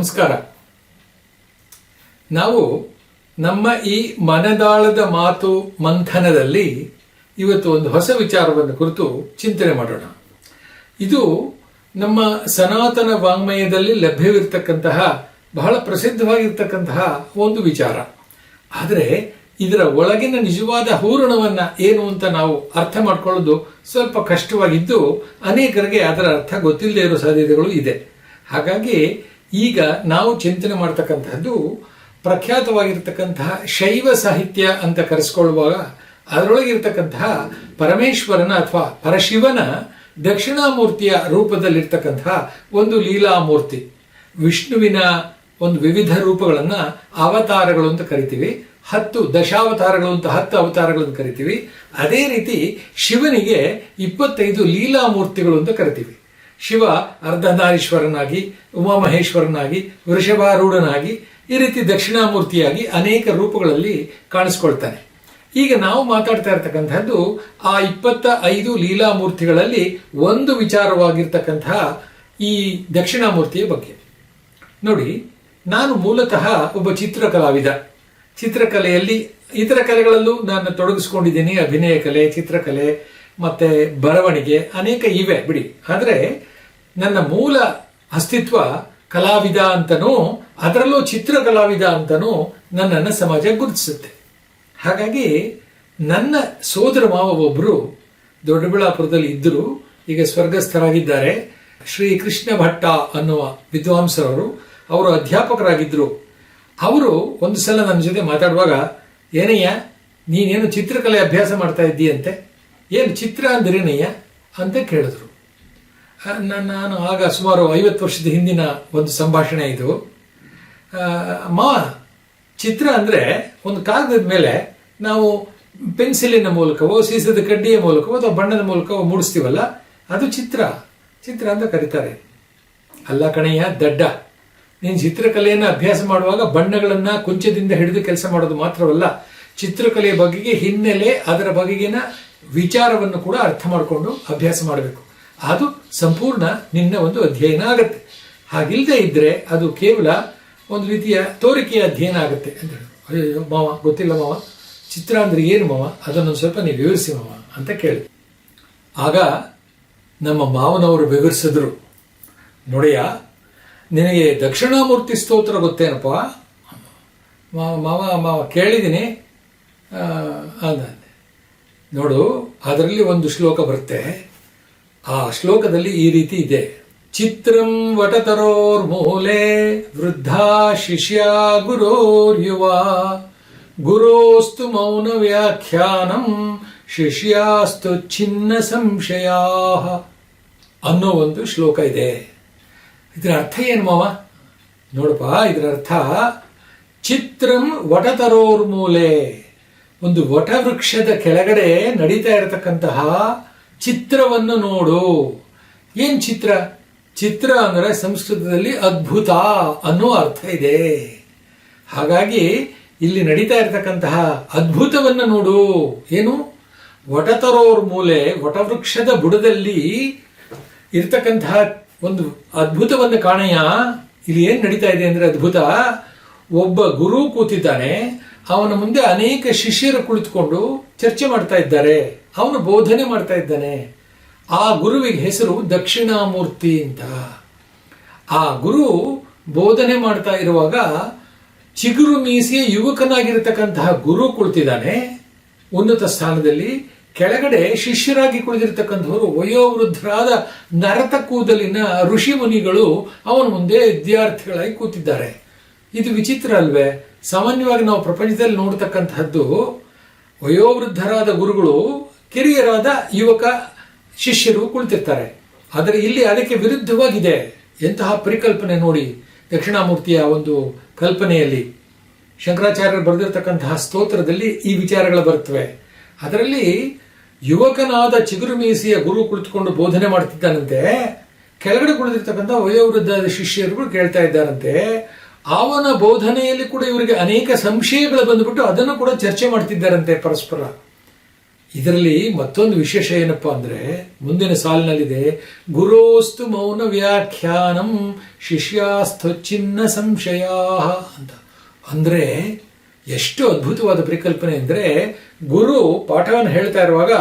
ನಮಸ್ಕಾರ. ನಾವು ನಮ್ಮ ಈ ಮನದಾಳದ ಮಾತು ಮಂಥನದಲ್ಲಿ ಇವತ್ತು ಒಂದು ಹೊಸ ವಿಚಾರವನ್ನು ಕುರಿತು ಚಿಂತನೆ ಮಾಡೋಣ. ಇದು ನಮ್ಮ ಸನಾತನ ವಾಂಗ್ಮಯದಲ್ಲಿ ಲಭ್ಯವಿರತಕ್ಕಂತಹ, ಬಹಳ ಪ್ರಸಿದ್ಧವಾಗಿರ್ತಕ್ಕಂತಹ ಒಂದು ವಿಚಾರ. ಆದರೆ ಇದರ ಒಳಗಿನ ನಿಜವಾದ ಹೂರಣವನ್ನ ಏನು ಅಂತ ನಾವು ಅರ್ಥ ಮಾಡಿಕೊಳ್ಳೋದು ಸ್ವಲ್ಪ ಕಷ್ಟವಾಗಿದ್ದು, ಅನೇಕರಿಗೆ ಅದರ ಅರ್ಥ ಗೊತ್ತಿಲ್ಲದೆ ಇರೋ ಸಾಧ್ಯತೆಗಳು ಇದೆ. ಹಾಗಾಗಿ ಈಗ ನಾವು ಚಿಂತನೆ ಮಾಡ್ತಕ್ಕಂತಹದ್ದು ಪ್ರಖ್ಯಾತವಾಗಿರ್ತಕ್ಕಂತಹ ಶೈವ ಸಾಹಿತ್ಯ ಅಂತ ಕರೆಸ್ಕೊಳ್ಳುವಾಗ ಅದರೊಳಗಿರ್ತಕ್ಕಂತಹ ಪರಮೇಶ್ವರನ ಅಥವಾ ಪರಶಿವನ ದಕ್ಷಿಣಾಮೂರ್ತಿಯ ರೂಪದಲ್ಲಿರ್ತಕ್ಕಂತಹ ಒಂದು ಲೀಲಾಮೂರ್ತಿ, ವಿಷ್ಣುವಿನ ಒಂದು ವಿವಿಧ ರೂಪಗಳನ್ನ ಅವತಾರಗಳು ಅಂತ ಕರಿತೀವಿ. ಹತ್ತು ದಶಾವತಾರಗಳು ಅಂತ ಹತ್ತು ಅವತಾರಗಳನ್ನು ಕರಿತೀವಿ. ಅದೇ ರೀತಿ ಶಿವನಿಗೆ ಇಪ್ಪತ್ತೈದು ಲೀಲಾಮೂರ್ತಿಗಳು ಅಂತ ಕರಿತೀವಿ. ಶಿವ ಅರ್ಧನಾರೀಶ್ವರನಾಗಿ, ಉಮಾಮಹೇಶ್ವರನಾಗಿ, ವೃಷಭಾರೂಢನಾಗಿ, ಈ ರೀತಿ ದಕ್ಷಿಣಾಮೂರ್ತಿಯಾಗಿ ಅನೇಕ ರೂಪಗಳಲ್ಲಿ ಕಾಣಿಸ್ಕೊಳ್ತಾನೆ. ಈಗ ನಾವು ಮಾತಾಡ್ತಾ ಇರತಕ್ಕಂಥದ್ದು ಆ ಇಪ್ಪತ್ತ ಐದು ಲೀಲಾಮೂರ್ತಿಗಳಲ್ಲಿ ಒಂದು ವಿಚಾರವಾಗಿರ್ತಕ್ಕಂತಹ ಈ ದಕ್ಷಿಣಾಮೂರ್ತಿಯ ಬಗ್ಗೆ. ನೋಡಿ, ನಾನು ಮೂಲತಃ ಒಬ್ಬ ಚಿತ್ರಕಲಾವಿದ. ಚಿತ್ರಕಲೆಯಲ್ಲಿ ಇತರ ಕಲೆಗಳಲ್ಲೂ ನಾನು ತೊಡಗಿಸ್ಕೊಂಡಿದ್ದೀನಿ. ಅಭಿನಯ ಕಲೆ, ಚಿತ್ರಕಲೆ, ಮತ್ತೆ ಬರವಣಿಗೆ ಅನೇಕ ಇವೆ. ಬಿಡಿ. ಆದರೆ ನನ್ನ ಮೂಲ ಅಸ್ತಿತ್ವ ಕಲಾವಿದ ಅಂತನೋ, ಅದರಲ್ಲೂ ಚಿತ್ರ ಕಲಾವಿದ ಅಂತನೂ ನನ್ನನ್ನು ಸಮಾಜ ಗುರುತಿಸುತ್ತೆ. ಹಾಗಾಗಿ ನನ್ನ ಸೋದರ ಮಾವ ಒಬ್ಬರು ದೊಡ್ಡಬಳ್ಳಾಪುರದಲ್ಲಿ ಇದ್ದರು, ಈಗ ಸ್ವರ್ಗಸ್ಥರಾಗಿದ್ದಾರೆ. ಶ್ರೀ ಕೃಷ್ಣ ಭಟ್ಟ ಅನ್ನುವ ವಿದ್ವಾಂಸರವರು ಅವರು ಅಧ್ಯಾಪಕರಾಗಿದ್ದರು. ಅವರು ಒಂದು ಸಲ ನನ್ನ ಜೊತೆ ಮಾತಾಡುವಾಗ, ಏನಯ್ಯ, ನೀನೇನು ಚಿತ್ರಕಲೆ ಅಭ್ಯಾಸ ಮಾಡ್ತಾ ಇದ್ದೀಯಂತೆ? ಏನು ಚಿತ್ರ ಅಂದ್ರೇನಯ್ಯ? ಅಂತ ಕೇಳಿದ್ರು. ನಾನು ಆಗ ಸುಮಾರು ಐವತ್ತು ವರ್ಷದ ಹಿಂದಿನ ಒಂದು ಸಂಭಾಷಣೆ ಇದು. ಮಾ, ಚಿತ್ರ ಅಂದರೆ ಒಂದು ಕಾಗದದ ಮೇಲೆ ನಾವು ಪೆನ್ಸಿಲಿನ ಮೂಲಕವೋ, ಸೀಸದ ಕಡ್ಡಿಯ ಮೂಲಕವೋ ಅಥವಾ ಬಣ್ಣದ ಮೂಲಕವೋ ಮೂಡಿಸ್ತೀವಲ್ಲ, ಅದು ಚಿತ್ರ. ಚಿತ್ರ ಅಂತ ಕರೀತಾರೆ. ಅಲ್ಲ ಕಣಯ್ಯ, ದಡ್ಡ. ನೀನು ಚಿತ್ರಕಲೆಯನ್ನು ಅಭ್ಯಾಸ ಮಾಡುವಾಗ ಬಣ್ಣಗಳನ್ನ ಕುಂಚದಿಂದ ಹಿಡಿದು ಕೆಲಸ ಮಾಡೋದು ಮಾತ್ರವಲ್ಲ, ಚಿತ್ರಕಲೆಯ ಬಗೆಗೆ ಹಿನ್ನೆಲೆ ಅದರ ಬಗೆಗಿನ ವಿಚಾರವನ್ನು ಕೂಡ ಅರ್ಥ ಮಾಡಿಕೊಂಡು ಅಭ್ಯಾಸ ಮಾಡಬೇಕು. ಅದು ಸಂಪೂರ್ಣ ನಿನ್ನ ಒಂದು ಅಧ್ಯಯನ ಆಗುತ್ತೆ. ಹಾಗಿಲ್ಲದೆ ಇದ್ರೆ ಅದು ಕೇವಲ ಒಂದು ರೀತಿಯ ತೋರಿಕೆಯ ಅಧ್ಯಯನ ಆಗುತ್ತೆ ಅಂತ. ಅಯ್ಯೋ ಮಾವ, ಗೊತ್ತಿಲ್ಲ ಮಾವ. ಚಿತ್ರ ಅಂದ್ರೆ ಏನು ಮಾವ? ಅದನ್ನು ಸ್ವಲ್ಪ ನೀವು ವಿವರಿಸಿ ಮಾವ ಅಂತ ಕೇಳಿ. ಆಗ ನಮ್ಮ ಮಾವನವರು ವಿವರಿಸಿದ್ರು, ನೋಡೆಯ, ನಿನಗೆ ದಕ್ಷಿಣಾಮೂರ್ತಿ ಸ್ತೋತ್ರ ಗೊತ್ತೇನಪ್ಪ? ಮಾವ ಮಾವ ಮಾವ, ಕೇಳಿದ್ದೀನಿ. ನೋಡು, ಅದರಲ್ಲಿ ಒಂದು ಶ್ಲೋಕ ಬರುತ್ತೆ. ಆ ಶ್ಲೋಕದಲ್ಲಿ ಈ ರೀತಿ ಇದೆ. ಚಿತ್ರಂ ವಟತರೋರ್ ಮೂಲೆ ವೃದ್ಧ ಶಿಷ್ಯ ಗುರೋರ್ಯುವ. ಗುರೋಸ್ತು ಮೌನ ವ್ಯಾಖ್ಯಾನಂ ಶಿಷ್ಯಾಸ್ತು ಚಿನ್ನ ಸಂಶಯ ಅನ್ನೋ ಒಂದು ಶ್ಲೋಕ ಇದೆ. ಇದರ ಅರ್ಥ ಏನು ಮಾವ? ನೋಡಪ್ಪ, ಇದರ ಅರ್ಥ ಚಿತ್ರಂ ವಟತರೋರ್ ಮೂಲೆ ಒಂದು ವಟವೃಕ್ಷದ ಕೆಳಗಡೆ ನಡೀತಾ ಇರತಕ್ಕಂತಹ ಚಿತ್ರವನ್ನು ನೋಡು. ಏನ್ ಚಿತ್ರ? ಚಿತ್ರ ಅಂದ್ರೆ ಸಂಸ್ಕೃತದಲ್ಲಿ ಅದ್ಭುತ ಅನ್ನೋ ಅರ್ಥ ಇದೆ. ಹಾಗಾಗಿ ಇಲ್ಲಿ ನಡೀತಾ ಇರತಕ್ಕಂತಹ ಅದ್ಭುತವನ್ನು ನೋಡು. ಏನು? ವಟತರೋರ್ ಮೂಲೆ, ವಟವೃಕ್ಷದ ಬುಡದಲ್ಲಿ ಇರ್ತಕ್ಕಂತಹ ಒಂದು ಅದ್ಭುತವನ್ನು ಕಾಣೆಯ ಇಲ್ಲಿ ಏನ್ ನಡೀತಾ ಇದೆ ಅಂದ್ರೆ ಅದ್ಭುತ? ಒಬ್ಬ ಗುರು ಕೂತಿದ್ದಾನೆ. ಅವನ ಮುಂದೆ ಅನೇಕ ಶಿಷ್ಯರು ಕುಳಿತುಕೊಂಡು ಚರ್ಚೆ ಮಾಡ್ತಾ ಇದ್ದಾರೆ. ಅವನು ಬೋಧನೆ ಮಾಡ್ತಾ ಇದ್ದಾನೆ. ಆ ಗುರುವಿಗೆ ಹೆಸರು ದಕ್ಷಿಣಾಮೂರ್ತಿ ಅಂತ. ಆ ಗುರು ಬೋಧನೆ ಮಾಡ್ತಾ ಇರುವಾಗ ಚಿಗುರು ಮೀಸೆಯ ಯುವಕನಾಗಿರತಕ್ಕಂತಹ ಗುರು ಕುಳಿತಿದ್ದಾನೆ. ಉನ್ನತ ಸ್ಥಾನದಲ್ಲಿ ಕೆಳಗಡೆ ಶಿಷ್ಯರಾಗಿ ಕುಳಿತಿರ್ತಕ್ಕಂಥವರು ವಯೋವೃದ್ಧರಾದ ನರತ ಕೂದಲಿನ ಋಷಿ ಮುನಿಗಳು ಅವನ ಮುಂದೆ ವಿದ್ಯಾರ್ಥಿಗಳಾಗಿ ಕೂತಿದ್ದಾರೆ. ಇದು ವಿಚಿತ್ರ ಅಲ್ವೇ? ಸಾಮಾನ್ಯವಾಗಿ ನಾವು ಪ್ರಪಂಚದಲ್ಲಿ ನೋಡ್ತಕ್ಕಂತಹದ್ದು ವಯೋವೃದ್ಧರಾದ ಗುರುಗಳು, ಕಿರಿಯರಾದ ಯುವಕ, ಶಿಷ್ಯರು ಕುಳಿತಿರ್ತಾರೆ. ಆದರೆ ಇಲ್ಲಿ ಅದಕ್ಕೆ ವಿರುದ್ಧವಾಗಿದೆ ಎಂತಹ ಪರಿಕಲ್ಪನೆ ನೋಡಿ ದಕ್ಷಿಣಾಮೂರ್ತಿಯ ಒಂದು ಕಲ್ಪನೆಯಲ್ಲಿ. ಶಂಕರಾಚಾರ್ಯರು ಬರೆದಿರತಕ್ಕಂತಹ ಸ್ತೋತ್ರದಲ್ಲಿ ಈ ವಿಚಾರಗಳು ಬರುತ್ತವೆ. ಅದರಲ್ಲಿ ಯುವಕನಾದ ಚಿಗುರು ಮೀಸಿಯ ಗುರು ಕುಳಿತುಕೊಂಡು ಬೋಧನೆ ಮಾಡ್ತಿದ್ದಾನಂತೆ ಕೆಳಗಡೆ ಕುಳಿತಿರ್ತಕ್ಕಂಥ ವಯೋವೃದ್ಧ ಶಿಷ್ಯರುಗಳು ಕೇಳ್ತಾ ಇದ್ದಾರಂತೆ. ಅವನ ಬೋಧನೆಯಲ್ಲಿ ಕೂಡ ಇವರಿಗೆ ಅನೇಕ ಸಂಶಯಗಳು ಬಂದ್ಬಿಟ್ಟು ಅದನ್ನು ಕೂಡ ಚರ್ಚೆ ಮಾಡ್ತಿದ್ದಾರಂತೆ ಪರಸ್ಪರ. ಇದರಲ್ಲಿ ಮತ್ತೊಂದು ವಿಶೇಷ ಏನಪ್ಪ ಅಂದ್ರೆ, ಮುಂದಿನ ಸಾಲಿನಲ್ಲಿದೆ, ಗುರೋಸ್ತು ಮೌನ ವ್ಯಾಖ್ಯಾನಂ ಶಿಷ್ಯಾಸ್ತು ಚಿನ್ನ ಸಂಶಯ ಅಂತ. ಅಂದ್ರೆ, ಎಷ್ಟು ಅದ್ಭುತವಾದ ಪರಿಕಲ್ಪನೆ ಅಂದ್ರೆ, ಗುರು ಪಾಠವನ್ನು ಹೇಳ್ತಾ ಇರುವಾಗ,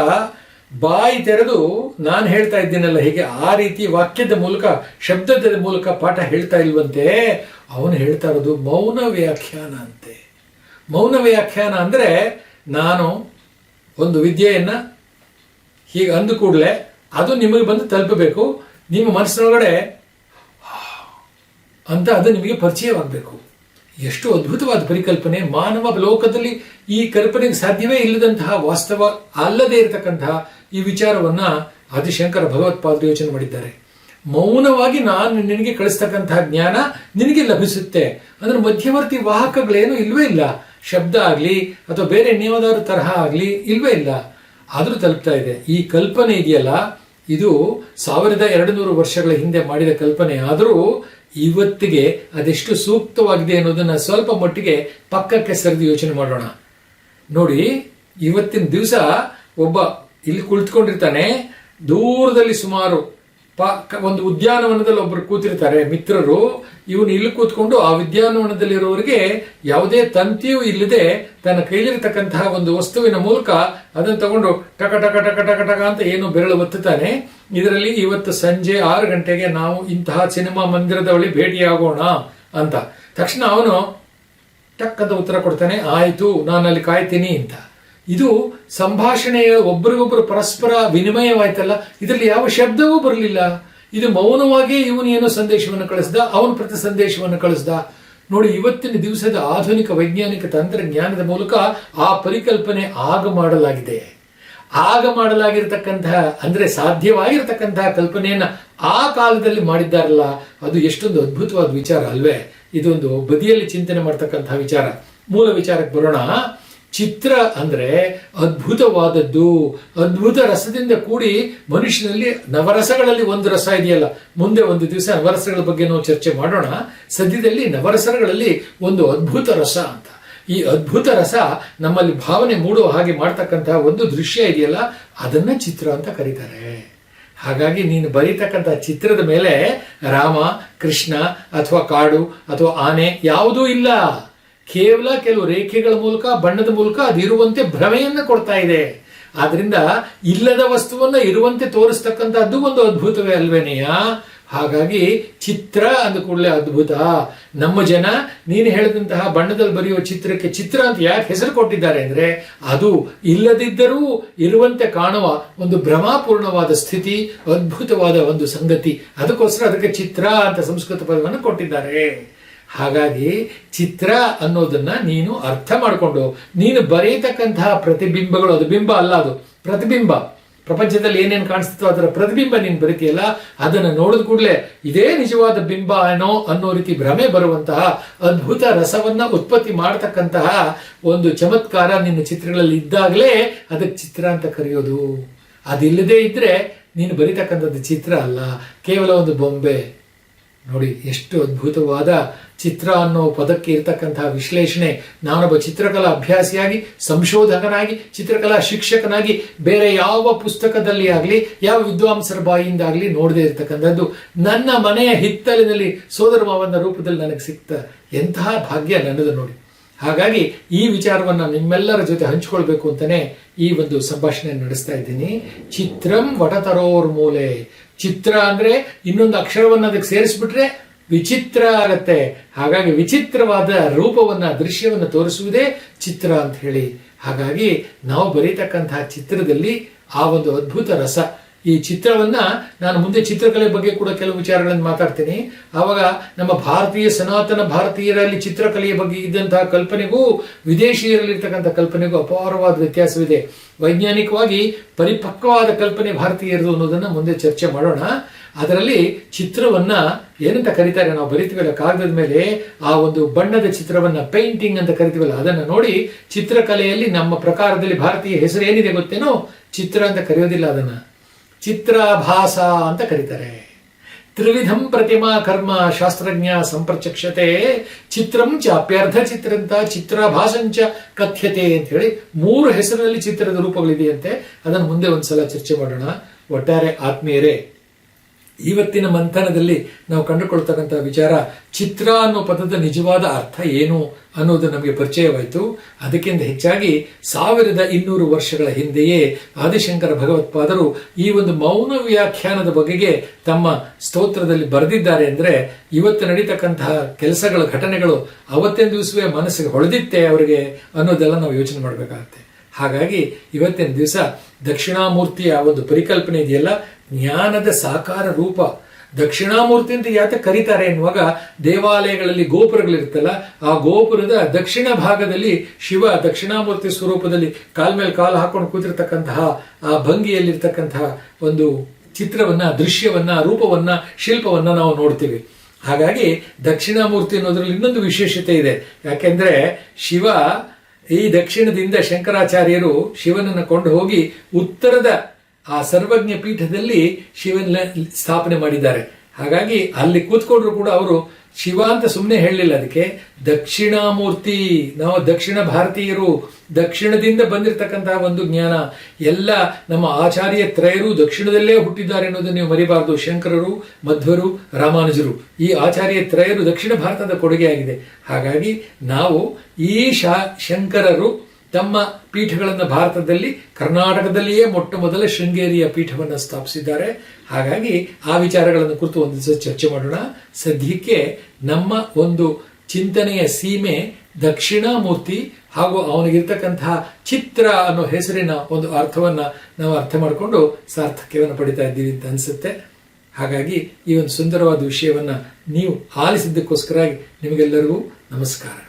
ಬಾಯಿ ತೆರೆದು ನಾನು ಹೇಳ್ತಾ ಇದ್ದೀನಲ್ಲ, ಹೀಗೆ ಆ ರೀತಿ ವಾಕ್ಯದ ಮೂಲಕ, ಶಬ್ದದ ಮೂಲಕ ಪಾಠ ಹೇಳ್ತಾ ಇಲ್ವಂತೆ ಅವನು ಹೇಳ್ತಾ ಇರೋದು ಮೌನ ವ್ಯಾಖ್ಯಾನ ಅಂತೆ. ಮೌನ ವ್ಯಾಖ್ಯಾನ ಅಂದರೆ ನಾನು ಒಂದು ವಿದ್ಯೆಯನ್ನು ಹೀಗೆ ಅಂದ ಕೂಡಲೇ ಅದು ನಿಮಗೆ ಬಂದು ತಲುಪಬೇಕು, ನಿಮ್ಮ ಮನಸ್ಸಿನೊಳಗಡೆ ಅಂತ ಅದು ನಿಮಗೆ ಪರಿಚಯವಾಗಬೇಕು. ಎಷ್ಟು ಅದ್ಭುತವಾದ ಪರಿಕಲ್ಪನೆ. ಮಾನವ ಲೋಕದಲ್ಲಿ ಈ ಕಲ್ಪನೆಗೆ ಸಾಧ್ಯವೇ ಇಲ್ಲದಂತಹ ವಾಸ್ತವ ಅಲ್ಲದೆ ಇರತಕ್ಕಂತಹ ಈ ವಿಚಾರವನ್ನ ಆದಿಶಂಕರ ಭಗವತ್ಪಾದರು ಯೋಚನೆ ಮಾಡಿದ್ದಾರೆ. ಮೌನವಾಗಿ ನಾನು ನಿನಗೆ ಕಳಿಸ್ತಕ್ಕಂತಹ ಜ್ಞಾನ ನಿನಗೆ ಲಭಿಸುತ್ತೆ. ಅಂದ್ರೆ ಮಧ್ಯವರ್ತಿ ವಾಹಕಗಳೇನು ಇಲ್ವೇ ಇಲ್ಲ. ಶಬ್ದ ಆಗಲಿ ಅಥವಾ ಬೇರೆ ಇನ್ಯಾವುದಾದ್ರು ತರಹ ಆಗಲಿ ಇಲ್ವೇ ಇಲ್ಲ. ಆದರೂ ತಲುಪ್ತಾ ಇದೆ. ಈ ಕಲ್ಪನೆ ಇದೆಯಲ್ಲ, ಇದು ಸಾವಿರದ ಎರಡು ನೂರು ವರ್ಷಗಳ ಹಿಂದೆ ಮಾಡಿದ ಕಲ್ಪನೆ. ಆದರೂ ಇವತ್ತಿಗೆ ಅದೆಷ್ಟು ಸೂಕ್ತವಾಗಿದೆ ಅನ್ನೋದನ್ನ ಸ್ವಲ್ಪ ಮಟ್ಟಿಗೆ ಪಕ್ಕಕ್ಕೆ ಸರಿದು ಯೋಚನೆ ಮಾಡೋಣ. ನೋಡಿ, ಇವತ್ತಿನ ದಿವಸ ಒಬ್ಬ ಇಲ್ಲಿ ಕುಳಿತುಕೊಂಡಿರ್ತಾನೆ. ದೂರದಲ್ಲಿ ಸುಮಾರು ಒಂದು ಉದ್ಯಾನವನದಲ್ಲಿ ಒಬ್ಬರು ಕೂತಿರ್ತಾರೆ, ಮಿತ್ರರು, ಇವನು ಇಲ್ಲಿ ಕೂತ್ಕೊಂಡು ಆ ಉದ್ಯಾನವನದಲ್ಲಿರೋರಿಗೆ ಯಾವುದೇ ತಂತಿಯೂ ಇಲ್ಲದೆ ತನ್ನ ಕೈಲಿರತಕ್ಕಂತಹ ಒಂದು ವಸ್ತುವಿನ ಮೂಲಕ ಅದನ್ನು ತಗೊಂಡು ಟಕ ಟಕ ಟಕ ಟಕ ಟಕ ಅಂತ ಏನು ಬೆರಳು ಒತ್ತುತ್ತಾನೆ. ಇದರಲ್ಲಿ ಇವತ್ತು ಸಂಜೆ ಆರು ಗಂಟೆಗೆ ನಾವು ಇಂತಹ ಸಿನಿಮಾ ಮಂದಿರದ ಬಳಿ ಭೇಟಿಯಾಗೋಣ ಅಂತ. ತಕ್ಷಣ ಅವನು ಟಕ್ ಅಂತ ಉತ್ತರ ಕೊಡ್ತಾನೆ, ಆಯಿತು ನಾನು ಅಲ್ಲಿ ಕಾಯ್ತೀನಿ ಅಂತ. ಇದು ಸಂಭಾಷಣೆಯ ಒಬ್ಬರಿಗೊಬ್ಬರು ಪರಸ್ಪರ ವಿನಿಮಯವಾಯ್ತಲ್ಲ, ಇದರಲ್ಲಿ ಯಾವ ಶಬ್ದವೂ ಬರಲಿಲ್ಲ. ಇದು ಮೌನವಾಗಿಯೇ ಇವನು ಏನೋ ಸಂದೇಶವನ್ನು ಕಳಿಸ್ದ, ಅವನ ಪ್ರತಿ ಸಂದೇಶವನ್ನು ಕಳಿಸ್ದ. ನೋಡಿ, ಇವತ್ತಿನ ದಿವಸದ ಆಧುನಿಕ ವೈಜ್ಞಾನಿಕ ತಂತ್ರಜ್ಞಾನದ ಮೂಲಕ ಆ ಪರಿಕಲ್ಪನೆ ಆಗ ಮಾಡಲಾಗಿದೆ. ಆಗ ಮಾಡಲಾಗಿರ್ತಕ್ಕಂತಹ, ಅಂದ್ರೆ ಸಾಧ್ಯವಾಗಿರ್ತಕ್ಕಂತಹ ಕಲ್ಪನೆಯನ್ನ ಆ ಕಾಲದಲ್ಲಿ ಮಾಡಿದ್ದಾರಲ್ಲ, ಅದು ಎಷ್ಟೊಂದು ಅದ್ಭುತವಾದ ವಿಚಾರ ಅಲ್ವೇ. ಇದೊಂದು ಬದಿಯಲ್ಲಿ ಚಿಂತನೆ ಮಾಡ್ತಕ್ಕಂತಹ ವಿಚಾರ. ಮೂಲ ವಿಚಾರಕ್ಕೆ ಬರೋಣ. ಚಿತ್ರ ಅಂದ್ರೆ ಅದ್ಭುತವಾದದ್ದು. ಅದ್ಭುತ ರಸದಿಂದ ಕೂಡಿ ಮನುಷ್ಯನಲ್ಲಿ ನವರಸಗಳಲ್ಲಿ ಒಂದು ರಸ ಇದೆಯಲ್ಲ. ಮುಂದೆ ಒಂದು ದಿವಸ ನವರಸಗಳ ಬಗ್ಗೆ ನಾವು ಚರ್ಚೆ ಮಾಡೋಣ. ಸದ್ಯದಲ್ಲಿ ನವರಸಗಳಲ್ಲಿ ಒಂದು ಅದ್ಭುತ ರಸ ಅಂತ. ಈ ಅದ್ಭುತ ರಸ ನಮ್ಮಲ್ಲಿ ಭಾವನೆ ಮೂಡುವ ಹಾಗೆ ಮಾಡ್ತಕ್ಕಂತಹ ಒಂದು ದೃಶ್ಯ ಇದೆಯಲ್ಲ, ಅದನ್ನ ಚಿತ್ರ ಅಂತ ಕರೀತಾರೆ. ಹಾಗಾಗಿ ನೀನು ಬರೀತಕ್ಕಂತಹ ಚಿತ್ರದ ಮೇಲೆ ರಾಮ, ಕೃಷ್ಣ ಅಥವಾ ಕಾಡು ಅಥವಾ ಆನೆ ಯಾವುದೂ ಇಲ್ಲ. ಕೇವಲ ಕೆಲವು ರೇಖೆಗಳ ಮೂಲಕ, ಬಣ್ಣದ ಮೂಲಕ ಅದಿರುವಂತೆ ಭ್ರಮೆಯನ್ನು ಕೊಡ್ತಾ ಇದೆ. ಆದ್ರಿಂದ ಇಲ್ಲದ ವಸ್ತುವನ್ನ ಇರುವಂತೆ ತೋರಿಸ್ತಕ್ಕಂಥದ್ದು ಒಂದು ಅದ್ಭುತವೇ ಅಲ್ವೇನೆಯ ಹಾಗಾಗಿ ಚಿತ್ರ ಅಂದ ಕೂಡಲೇ ಅದ್ಭುತ. ನಮ್ಮ ಜನ, ನೀನು ಹೇಳಿದಂತಹ ಬಣ್ಣದಲ್ಲಿ ಬರೆಯುವ ಚಿತ್ರಕ್ಕೆ ಚಿತ್ರ ಅಂತ ಯಾಕೆ ಹೆಸರು ಕೊಟ್ಟಿದ್ದಾರೆ ಅಂದ್ರೆ, ಅದು ಇಲ್ಲದಿದ್ದರೂ ಇರುವಂತೆ ಕಾಣುವ ಒಂದು ಭ್ರಮಾಪೂರ್ಣವಾದ ಸ್ಥಿತಿ, ಅದ್ಭುತವಾದ ಒಂದು ಸಂಗತಿ. ಅದಕ್ಕೋಸ್ಕರ ಅದಕ್ಕೆ ಚಿತ್ರ ಅಂತ ಸಂಸ್ಕೃತ ಪದವನ್ನು ಕೊಟ್ಟಿದ್ದಾರೆ. ಹಾಗಾಗಿ ಚಿತ್ರ ಅನ್ನೋದನ್ನ ನೀನು ಅರ್ಥ ಮಾಡಿಕೊಂಡು, ನೀನು ಬರೆಯತಕ್ಕಂತಹ ಪ್ರತಿಬಿಂಬಗಳು, ಅದು ಬಿಂಬ ಅಲ್ಲ ಅದು, ಪ್ರತಿಬಿಂಬ. ಪ್ರಪಂಚದಲ್ಲಿ ಏನೇನು ಕಾಣಿಸ್ತೋ ಅದರ ಪ್ರತಿಬಿಂಬ ನೀನು ಬರಿತೀಯಲ್ಲ, ಅದನ್ನು ನೋಡಿದ ಕೂಡಲೇ ಇದೇ ನಿಜವಾದ ಬಿಂಬ ಏನೋ ಅನ್ನೋ ರೀತಿ ಭ್ರಮೆ ಬರುವಂತಹ ಅದ್ಭುತ ರಸವನ್ನ ಉತ್ಪತ್ತಿ ಮಾಡತಕ್ಕಂತಹ ಒಂದು ಚಮತ್ಕಾರ ನಿನ್ನ ಚಿತ್ರಗಳಲ್ಲಿ ಇದ್ದಾಗಲೇ ಅದಕ್ಕೆ ಚಿತ್ರ ಅಂತ ಕರೆಯೋದು. ಅದಿಲ್ಲದೆ ಇದ್ದರೆ ನೀನು ಬರಿತಕ್ಕಂಥದ್ದು ಚಿತ್ರ ಅಲ್ಲ, ಕೇವಲ ಒಂದು ಬೊಂಬೆ. ನೋಡಿ, ಎಷ್ಟು ಅದ್ಭುತವಾದ ಚಿತ್ರ ಅನ್ನೋ ಪದಕ್ಕೆ ಇರತಕ್ಕಂತಹ ವಿಶ್ಲೇಷಣೆ. ನಾನೊಬ್ಬ ಚಿತ್ರಕಲಾ ಅಭ್ಯಾಸಿಯಾಗಿ, ಸಂಶೋಧಕನಾಗಿ, ಚಿತ್ರಕಲಾ ಶಿಕ್ಷಕನಾಗಿ, ಬೇರೆ ಯಾವ ಪುಸ್ತಕದಲ್ಲಿ ಆಗಲಿ, ಯಾವ ವಿದ್ವಾಂಸರ ಬಾಯಿಯಿಂದ ಆಗಲಿ ನೋಡದೇ ಇರತಕ್ಕಂಥದ್ದು. ನನ್ನ ಮನೆಯ ಹಿತ್ತಲಿನಲ್ಲಿ ಸೋದರ ಮಾವನ ರೂಪದಲ್ಲಿ ನನಗೆ ಸಿಕ್ತ ಎಂತಹ ಭಾಗ್ಯ ನನ್ನದು ನೋಡಿ. ಹಾಗಾಗಿ ಈ ವಿಚಾರವನ್ನು ನಿಮ್ಮೆಲ್ಲರ ಜೊತೆ ಹಂಚಿಕೊಳ್ಬೇಕು ಅಂತಲೇ ಈ ಒಂದು ಸಂಭಾಷಣೆ ನಡೆಸ್ತಾ ಇದ್ದೀನಿ. ಚಿತ್ರಂ ವಟತರೋರ್ ಮೂಲೆ ಚಿತ್ರ ಅಂದ್ರೆ ಇನ್ನೊಂದು ಅಕ್ಷರವನ್ನ ಅದಕ್ಕೆ ಸೇರಿಸ್ಬಿಟ್ರೆ ವಿಚಿತ್ರ ಆಗತ್ತೆ. ಹಾಗಾಗಿ ವಿಚಿತ್ರವಾದ ರೂಪವನ್ನ, ದೃಶ್ಯವನ್ನ ತೋರಿಸುವುದೇ ಚಿತ್ರ ಅಂತ ಹೇಳಿ. ಹಾಗಾಗಿ ನಾವು ಬರೀತಕ್ಕಂತಹ ಚಿತ್ರದಲ್ಲಿ ಆ ಒಂದು ಅದ್ಭುತ ರಸ ಈ ಚಿತ್ರವನ್ನ ನಾನು ಮುಂದೆ ಚಿತ್ರಕಲೆ ಬಗ್ಗೆ ಕೂಡ ಕೆಲವು ವಿಚಾರಗಳನ್ನು ಮಾತಾಡ್ತೀನಿ. ಆವಾಗ ನಮ್ಮ ಭಾರತೀಯ ಸನಾತನ ಭಾರತೀಯರಲ್ಲಿ ಚಿತ್ರಕಲೆಯ ಬಗ್ಗೆ ಇದ್ದಂತಹ ಕಲ್ಪನೆಗೂ ವಿದೇಶಿಯರಲ್ಲಿರ್ತಕ್ಕಂಥ ಕಲ್ಪನೆಗೂ ಅಪಾರವಾದ ವ್ಯತ್ಯಾಸವಿದೆ. ವೈಜ್ಞಾನಿಕವಾಗಿ ಪರಿಪಕ್ವವಾದ ಕಲ್ಪನೆ ಭಾರತೀಯರದು ಅನ್ನೋದನ್ನ ಮುಂದೆ ಚರ್ಚೆ ಮಾಡೋಣ. ಅದರಲ್ಲಿ ಚಿತ್ರವನ್ನ ಏನಂತ ಕರೀತಾರೆ ನಾವು ಬರಿತೀವಲ್ಲ, ಕಾಗದದ ಮೇಲೆ ಆ ಒಂದು ಬಣ್ಣದ ಚಿತ್ರವನ್ನ ಪೇಂಟಿಂಗ್ ಅಂತ ಕರಿತೀವಲ್ಲ, ಅದನ್ನು ನೋಡಿ ಚಿತ್ರಕಲೆಯಲ್ಲಿ ನಮ್ಮ ಪ್ರಕಾರದಲ್ಲಿ ಭಾರತೀಯ ಹೆಸರು ಏನಿದೆ ಗೊತ್ತೇನೋ? ಚಿತ್ರ ಅಂತ ಕರೆಯೋದಿಲ್ಲ ಅದನ್ನ. ಚಿತ್ರಾಭಾಸ ಅಂತ ಕರೀತಾರೆ. ತ್ರಿವಿಧಂ ಪ್ರತಿಮಾ ಕರ್ಮ ಶಾಸ್ತ್ರಜ್ಞ ಸಂಪ್ರಚಕ್ಷತೆ ಚಿತ್ರಂ ಚಾಪ್ಯರ್ಧ ಚಿತ್ರಂತ ಚಿತ್ರಾಭಾಸಂಚ ಕಥ್ಯತೆ ಅಂತ ಹೇಳಿ ಮೂರು ಹೆಸರಿನಲ್ಲಿ ಚಿತ್ರದ ರೂಪಗಳಿದೆಯಂತೆ, ಅದನ್ನು ಮುಂದೆ ಒಂದ್ಸಲ ಚರ್ಚೆ ಮಾಡೋಣ. ಒಟ್ಟಾರೆ ಆತ್ಮೀಯರೇ ಇವತ್ತಿನ ಮಂಥನದಲ್ಲಿ ನಾವು ಕಂಡುಕೊಳ್ತಕ್ಕಂಥ ವಿಚಾರ ಚಿತ್ರ ಅನ್ನೋ ಪದದ ನಿಜವಾದ ಅರ್ಥ ಏನು ಅನ್ನೋದು ನಮಗೆ ಪರಿಚಯವಾಯಿತು. ಅದಕ್ಕಿಂತ ಹೆಚ್ಚಾಗಿ ಸಾವಿರದ ಇನ್ನೂರು ವರ್ಷಗಳ ಹಿಂದೆಯೇ ಆದಿಶಂಕರ ಭಗವತ್ಪಾದರು ಈ ಒಂದು ಮೌನ ವ್ಯಾಖ್ಯಾನದ ಬಗೆಗೆ ತಮ್ಮ ಸ್ತೋತ್ರದಲ್ಲಿ ಬರೆದಿದ್ದಾರೆ ಅಂದರೆ ಇವತ್ತು ನಡೀತಕ್ಕಂತಹ ಕೆಲಸಗಳ ಘಟನೆಗಳು ಅವತ್ತಿನ ದಿವಸವೇ ಮನಸ್ಸಿಗೆ ಹೊಳೆದಿತ್ತೆ ಅವರಿಗೆ ಅನ್ನೋದೆಲ್ಲ ನಾವು ಯೋಚನೆ ಮಾಡಬೇಕಾಗುತ್ತೆ. ಹಾಗಾಗಿ ಇವತ್ತಿನ ದಿವಸ ದಕ್ಷಿಣಾಮೂರ್ತಿಯ ಒಂದು ಪರಿಕಲ್ಪನೆ ಇದೆಯಲ್ಲ ಜ್ಞಾನದ ಸಾಕಾರ ರೂಪ. ದಕ್ಷಿಣಾಮೂರ್ತಿ ಅಂತ ಯಾತ ಕರೀತಾರೆ ಎನ್ನುವಾಗ ದೇವಾಲಯಗಳಲ್ಲಿ ಗೋಪುರಗಳಿರುತ್ತಲ್ಲ, ಆ ಗೋಪುರದ ದಕ್ಷಿಣ ಭಾಗದಲ್ಲಿ ಶಿವ ದಕ್ಷಿಣಾಮೂರ್ತಿ ಸ್ವರೂಪದಲ್ಲಿ ಕಾಲ್ ಮೇಲೆ ಕಾಲು ಹಾಕೊಂಡು ಕೂತಿರ್ತಕ್ಕಂತಹ, ಆ ಭಂಗಿಯಲ್ಲಿರ್ತಕ್ಕಂತಹ ಒಂದು ಚಿತ್ರವನ್ನ, ದೃಶ್ಯವನ್ನ, ರೂಪವನ್ನ, ಶಿಲ್ಪವನ್ನ ನಾವು ನೋಡ್ತೀವಿ. ಹಾಗಾಗಿ ದಕ್ಷಿಣಾಮೂರ್ತಿ ಅನ್ನೋದ್ರಲ್ಲಿ ಇನ್ನೊಂದು ವಿಶೇಷತೆ ಇದೆ. ಯಾಕೆಂದ್ರೆ ಶಿವ, ಈ ದಕ್ಷಿಣದಿಂದ ಶಂಕರಾಚಾರ್ಯರು ಶಿವನನ್ನು ಕೊಂಡು ಹೋಗಿ ಉತ್ತರದ ಆ ಸರ್ವಜ್ಞ ಪೀಠದಲ್ಲಿ ಶಿವನ ಸ್ಥಾಪನೆ ಮಾಡಿದ್ದಾರೆ. ಹಾಗಾಗಿ ಅಲ್ಲಿ ಕೂತ್ಕೊಂಡ್ರು ಕೂಡ ಅವರು ಶಿವ ಅಂತ ಸುಮ್ಮನೆ ಹೇಳಲಿಲ್ಲ. ಅದಕ್ಕೆ ದಕ್ಷಿಣಾಮೂರ್ತಿ, ನಾವು ದಕ್ಷಿಣ ಭಾರತೀಯರು, ದಕ್ಷಿಣದಿಂದ ಬಂದಿರತಕ್ಕಂತಹ ಒಂದು ಜ್ಞಾನ, ಎಲ್ಲ ನಮ್ಮ ಆಚಾರ್ಯ ತ್ರಯರು ದಕ್ಷಿಣದಲ್ಲೇ ಹುಟ್ಟಿದ್ದಾರೆ ಅನ್ನೋದನ್ನು ನೀವು ಮರಿಬಾರದು. ಶಂಕರರು, ಮಧ್ವರು, ರಾಮಾನುಜರು, ಈ ಆಚಾರ್ಯ ತ್ರಯರು ದಕ್ಷಿಣ ಭಾರತದ ಕೊಡುಗೆಯಾಗಿದೆ. ಹಾಗಾಗಿ ನಾವು ಈ ಶಾ, ಶಂಕರರು ತಮ್ಮ ಪೀಠಗಳನ್ನು ಭಾರತದಲ್ಲಿ, ಕರ್ನಾಟಕದಲ್ಲಿಯೇ ಮೊಟ್ಟ ಮೊದಲ ಶೃಂಗೇರಿಯ ಪೀಠವನ್ನು ಸ್ಥಾಪಿಸಿದ್ದಾರೆ. ಹಾಗಾಗಿ ಆ ವಿಚಾರಗಳನ್ನು ಕುರಿತು ಒಂದು ದಿವಸ ಚರ್ಚೆ ಮಾಡೋಣ. ಸದ್ಯಕ್ಕೆ ನಮ್ಮ ಒಂದು ಚಿಂತನೆಯ ಸೀಮೆ ದಕ್ಷಿಣಾಮೂರ್ತಿ ಹಾಗೂ ಅವನಿಗಿರ್ತಕ್ಕಂತಹ ಚಿತ್ರ ಅನ್ನೋ ಹೆಸರಿನ ಒಂದು ಅರ್ಥವನ್ನು ನಾವು ಅರ್ಥ ಮಾಡಿಕೊಂಡು ಸಾರ್ಥಕ್ಯವನ್ನು ಪಡಿತಾ ಇದ್ದೀವಿ ಅಂತ ಅನಿಸುತ್ತೆ. ಹಾಗಾಗಿ ಈ ಒಂದು ಸುಂದರವಾದ ವಿಷಯವನ್ನು ನೀವು ಆಲಿಸಿದ್ದಕ್ಕೋಸ್ಕರ ನಿಮಗೆಲ್ಲರಿಗೂ ನಮಸ್ಕಾರ.